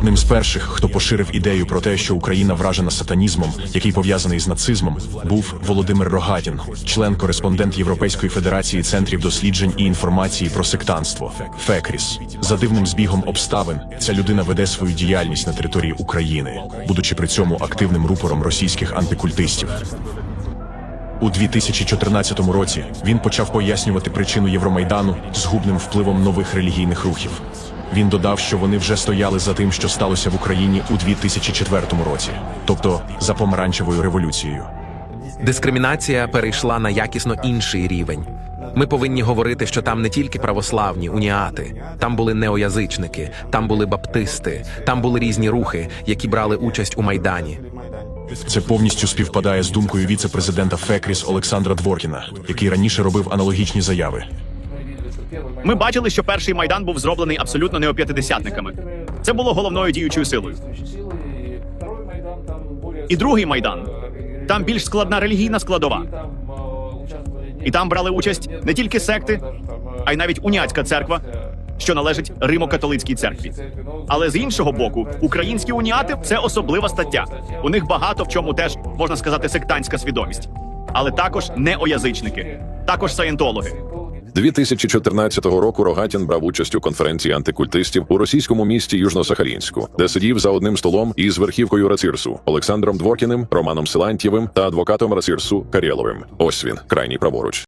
Одним з перших, хто поширив ідею про те, що Україна вражена сатанізмом, який пов'язаний з нацизмом, був Володимир Рогатін, член-кореспондент Європейської федерації центрів досліджень і інформації про сектанство ФЕКРІС. За дивним збігом обставин ця людина веде свою діяльність на території України, будучи при цьому активним рупором російських антикультистів. У 2014 році він почав пояснювати причину Євромайдану згубним впливом нових релігійних рухів. Він додав, що вони вже стояли за тим, що сталося в Україні у 2004 році, тобто за помаранчевою революцією. Дискримінація перейшла на якісно інший рівень. Ми повинні говорити, що там не тільки православні уніати, там були неоязичники, там були баптисти, там були різні рухи, які брали участь у майдані. Це повністю співпадає з думкою віце-президента ФЕКРІС Олександра Дворкіна, який раніше робив аналогічні заяви. Ми бачили, що перший майдан був зроблений абсолютно не неоп'ятидесятниками. Це було головною діючою силою. І другий майдан там більш складна релігійна складова. І там брали участь не тільки секти, а й навіть уняцька церква, що належить Римо-католицькій церкві. Але з іншого боку, українські уніати це особлива стаття. У них багато в чому теж можна сказати сектантська свідомість, але також неоязичники, також саєнтологи. 2014 року Рогатін брав участь у конференції антикультистів у російському місті Южно-Сахалінську, де сидів за одним столом із верхівкою Рацирсу Олександром Дворкіним, Романом Силантьєвим та адвокатом Рацирсу Карєловим. Ось він, крайній праворуч.